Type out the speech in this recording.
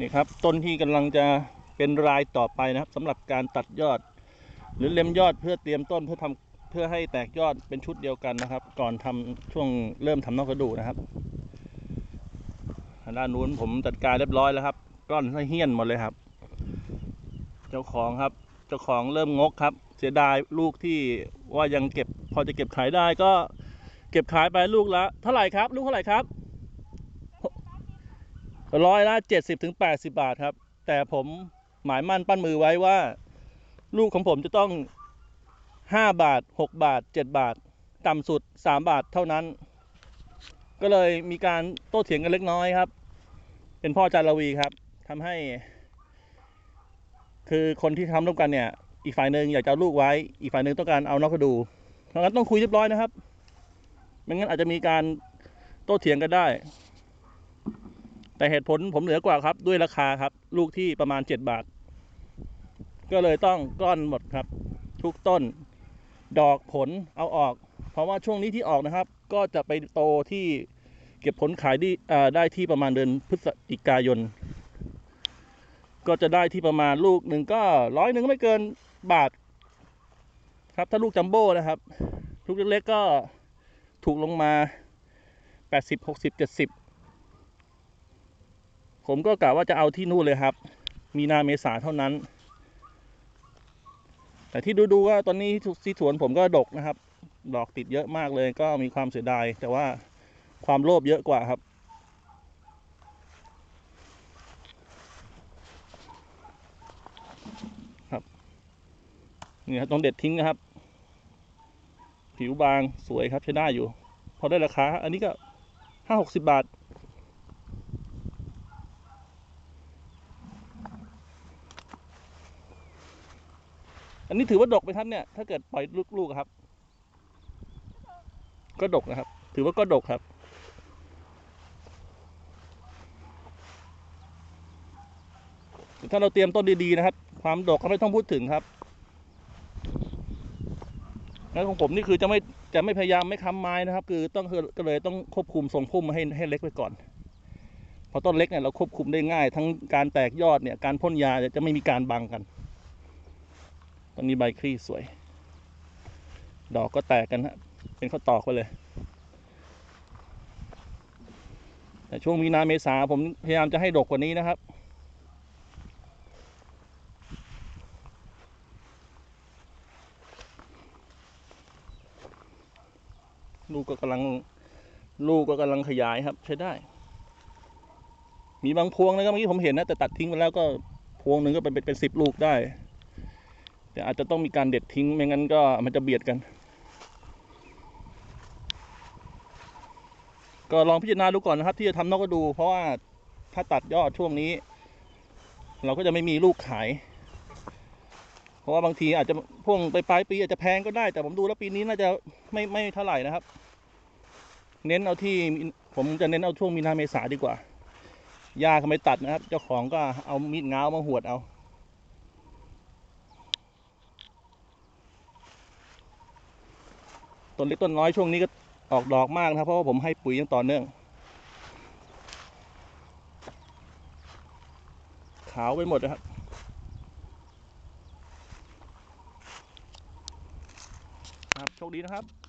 นี่ครับต้นที่กำลังจะเป็นรายต่อไปนะครับสำหรับการตัดยอด หรือเล็มยอดเพื่อเตรียมต้นเพื่อทำเพื่อให้แตกยอดเป็นชุดเดียวกันนะครับ ก่อนทำช่วงเริ่มทำนอกกระดูกนะครับด้านนู้นผมจัดการเรียบร้อยแล้วครับกล้อนให้เหี้ยนหมดเลยครับ เจ้าของครับ เจ้าของเริ่มงกครับ เสียดายลูกที่ว่ายังเก็บ พอจะเก็บขายได้ก็ เก็บขายไปลูกละเท่าไหร่ครับ ลูกเท่าไหร่ครับ ร้อยละเจ็ดสิบถึงแปดสิบาทครับ แต่ผมหมายมั่นปั้นมือไว้ว่า ลูกของผมจะต้องห้าบาทหกบาทเจ็ดบาท ต่ำสุดสามบาทเท่านั้น ก็เลยมีการโต้เถียงกันเล็กน้อยครับ เป็นพ่อจารวีครับทำให้ คือคนที่ทำร่วมกันเนี่ย อีกฝ่ายหนึ่งอยากจะเอาลูกไว้ อีกฝ่ายหนึ่งต้องการเอานอกกระดูเพราะงั้นต้องคุยเรียบร้อยนะครับไม่งั้นอาจจะมีการโต้เถียงกันได้ แต่เหตุผลผมเหนือกว่าครับ ด้วยราคาครับ ลูกที่ประมาณ 7 บาท ก็เลยต้องก้อนหมดครับ ทุกต้น ดอกผลเอาออก เพราะว่าช่วงนี้ที่ออกนะครับ ก็จะไปโตที่เก็บผลขายได้ได้ที่ประมาณเดือนพฤศจิกายน ก็จะได้ที่ประมาณลูกหนึ่งก็ร้อยหนึ่งไม่เกินบาท ครับถ้าลูกจัมโบ้นะครับลูกเล็กๆก็ถูกลงมา 80 60 70 ผมก็กะว่าจะเอาที่นู่นเลยครับ มีนาเมษาเท่านั้น แต่ที่ดูๆว่าตอนนี้ที่สวนผมก็ดกนะครับ ดอกติดเยอะมากเลยก็มีความเสียดาย แต่ว่าความโลภเยอะกว่าครับนี่ครับต้องเด็ดทิ้งนะครับ ผิวบางสวยครับใช้ได้อยู่ พอได้ราคา อันนี้ก็ห้าหกสิบบาท อันนี้ถือว่าดกไหมครับเนี่ย ถ้าเกิดปล่อยลูกๆครับ ก็ดกนะครับ ถือว่าก็ดกครับ ถ้าเราเตรียมต้นดีๆนะครับ ความดกก็ไม่ต้องพูดถึงครับแล้วของผมนี่คือจะไม่จะไม่พยายามไม่ค้ำไม้นะครับ คือต้องก็เลยต้องควบคุมทรงพุ่มให้ให้เล็กไว้ก่อนพอต้นเล็กเนี่ยเราควบคุมได้ง่าย ทั้งการแตกยอดเนี่ยการพ่นยาจะไม่มีการบังกัน ตอนนี้ใบคลี่สวย ดอกก็แตกกันฮะ เป็นข้าวตอกไปเลย แต่ช่วงมีนาเมษาผมพยายามจะให้ดกกว่านี้นะครับลูกก็กำลังลูกก็กำลังขยายครับ ใช้ได้ มีบางพวงนะครับเมื่อกี้ผมเห็นนะแต่ตัดทิ้งไปแล้วก็พวงหนึ่งก็เป็นเป็นสิบลูกได้ แต่อาจจะต้องมีการเด็ดทิ้งไม่งั้นก็มันจะเบียดกัน ก็ลองพิจารณาดูก่อนนะครับ ที่จะทำนอกก็ดู เพราะว่าถ้าตัดยอดช่วงนี้ เราก็จะไม่มีลูกขาย เพราะว่าบางทีอาจจะพ่วงไปปลายปีอาจจะแพงก็ได้ แต่ผมดูแล้วปีนี้น่าจะไม่ไม่เท่าไหร่นะครับ เน้นเอาที่ผมจะเน้นเอาช่วงมีนาเมษาดีกว่าหญ้าเขาไม่ตัดนะครับ เจ้าของก็เอามีดง้าวมาหวดเอา ต้นเล็กต้นน้อยช่วงนี้ก็ออกดอกมากนะครับ เพราะว่าผมให้ปุ๋ยอย่างต่อเนื่อง ขาวไปหมดนะครับครับโชคดีนะครับ